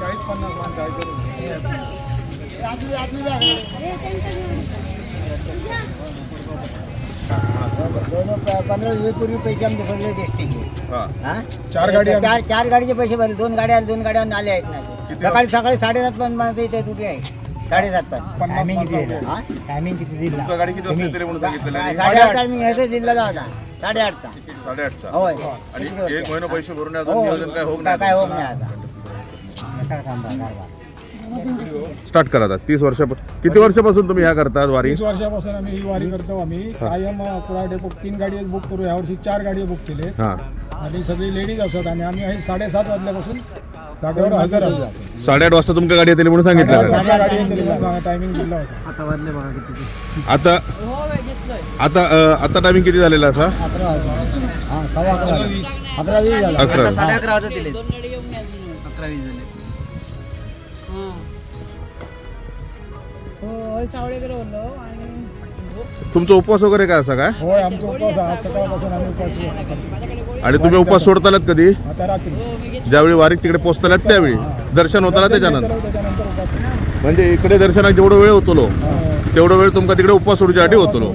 चाळीस पंधरा वीस पूर्वी पैसे आम्ही भरले दिसते चार गाडी चार चार गाडीचे पैसे भरले. दोन गाड्या दोन गाड्या आले आहेत ना. सकाळी सकाळी साडेसात पण माणसं इथे तुटे आहे साडेसात पण. हा? टायमिंग किती दिला? तुमचं गाडी किती वाजता येते म्हणून सांगितलेलं आहे? साडेआठ टायमिंग ह्याचा जिल्ह्याला होता. साडेआठचा. किती? साडेआठचा. होय. आणि किती वाजता? एक महिना पैसे भरून अजून हो नियोजन काय होत काय काय होत नाही नाही आता कारभार स्टार्ट करा आता. तीस वर्षापासून किती वर्षापासून तुम्ही ह्या करतात वारी? वीस वर्षापासून आम्ही ही वारी करतो. आम्ही कायम कुडा डेपो तीन गाडी बुक करू. यावर्षी चार गाडी बुक केले. हा. आणि सगळी लेडीज असतात. आणि आम्ही हे साडेसात वाजल्यापासून जागेवर हजर आहोत साडेआठ वाजता तुमच्या गाडी येते म्हणून सांगितलं का? आमच्या गाडी टायमिंग दिला होता. आता आता आता अं, आता टायमिंग किती झालेला असा अकरा वाजता. हा सव्वा अकरा झाले. अकरा वीस झाला. अकरा साडे अकरा वाजता दिले. अकरा वीस झाले. तुमचा उपवास वगैरे काय असा काय? होय आमचा उपवास आहे. आज सकाळपासून आम्ही उपवास करतो. आणि तुम्ही उपवास सोडतालात कधी? आता रात्री. ज्यावेळी वारीत तिकडे पोहोचतालात त्यावेळी. दर्शन होताना त्याच्यानंतर. त्याच्यानंतर. म्हणजे इकडे दर्शनात जेवढा वेळ होतो लो हा. तेवढा वेळ तुमका तिकडे उपवास सोडण्यासाठी होतो लो.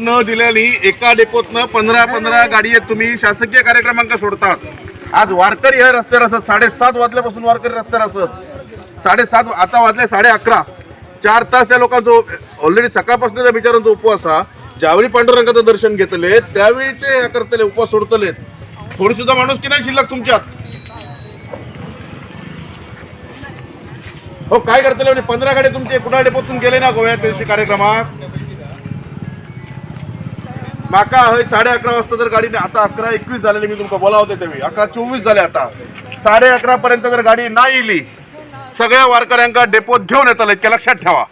न दिल्याने एका डेपोतनं पंधरा पंधरा गाडी आहेत तुम्ही. शासकीय कार्यक्रमांक सोडतात. आज वारकरी ह्या रस्त्यावर असत साडेसात वाजल्यापासून वारकरी रस्त्यावर असत साडेसात आता वाजले साडे अकरा चार तास त्या लोकांचो ऑलरेडी सकाळपासून त्या बिचारांचा उपवास हा. ज्यावेळी पांडुरंगाचं दर्शन घेतले त्यावेळी ते हे करतले उपवास सोडतले थोडी सुद्धा माणूस की नाही शिल्लक तुमच्यात? हो काय करतले म्हणजे पंधरा गाडी तुमचे कुडाडे पोचून गेले ना गोव्यात त्या दिवशी कार्यक्रमात? माका हय साडे अकरा वाजता जर गाडी आता अकरा एकवीस झालेली मी तुमका बोलावते त्यावेळी. अकरा चोवीस झाले आता. साडे अकरा पर्यंत जर गाडी नाही इली सगळ्या वारकऱ्यांका डेपोत घेऊन येताल इतक्या लक्षात ठेवा.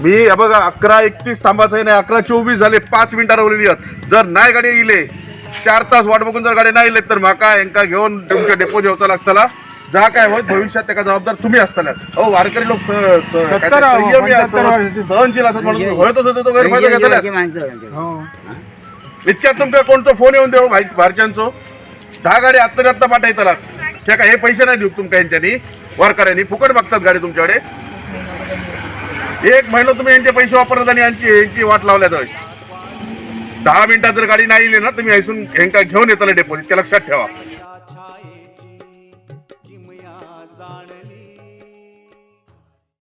मी हे बघा अकरा एकतीस थांबायचं आहे नाही अकरा चोवीस झाले पाच मिनिटां आहेत. जर नाही गाडी इले चार तास वाट बघून जर गाडी नाही इले तर माका यांका घेऊन तुमच्या डेपोत येवचा लागतला. जा काय होत भविष्यात त्याचा जबाबदार तुम्ही असताना. अहो वारकरी लोक स- स- काय ते सत्तर आहो, संयमी असत. सहनशील असत म्हणून तुम्ही होतच होते तो गैरफायदा घेतला हो. इतक्यात तुमका कोणतो फोन येऊन देऊ भाई भारच्यांचो दहा गाडी आत्ता आत्ता पाठवताला त्या काय हे पैसे नाही देऊ तुमका यांच्यानी वारकऱ्यांनी. फुकट बघतात गाडी तुमच्याकडे. एक महिना तुम्ही यांचे पैसे वापरतात आणि यांची यांची वाट लावल्या होय. दहा मिनिटात जर गाडी नाही ना तुम्ही ऐसून हेंका घेऊन येताला डेपोजिट त्या लक्षात ठेवा.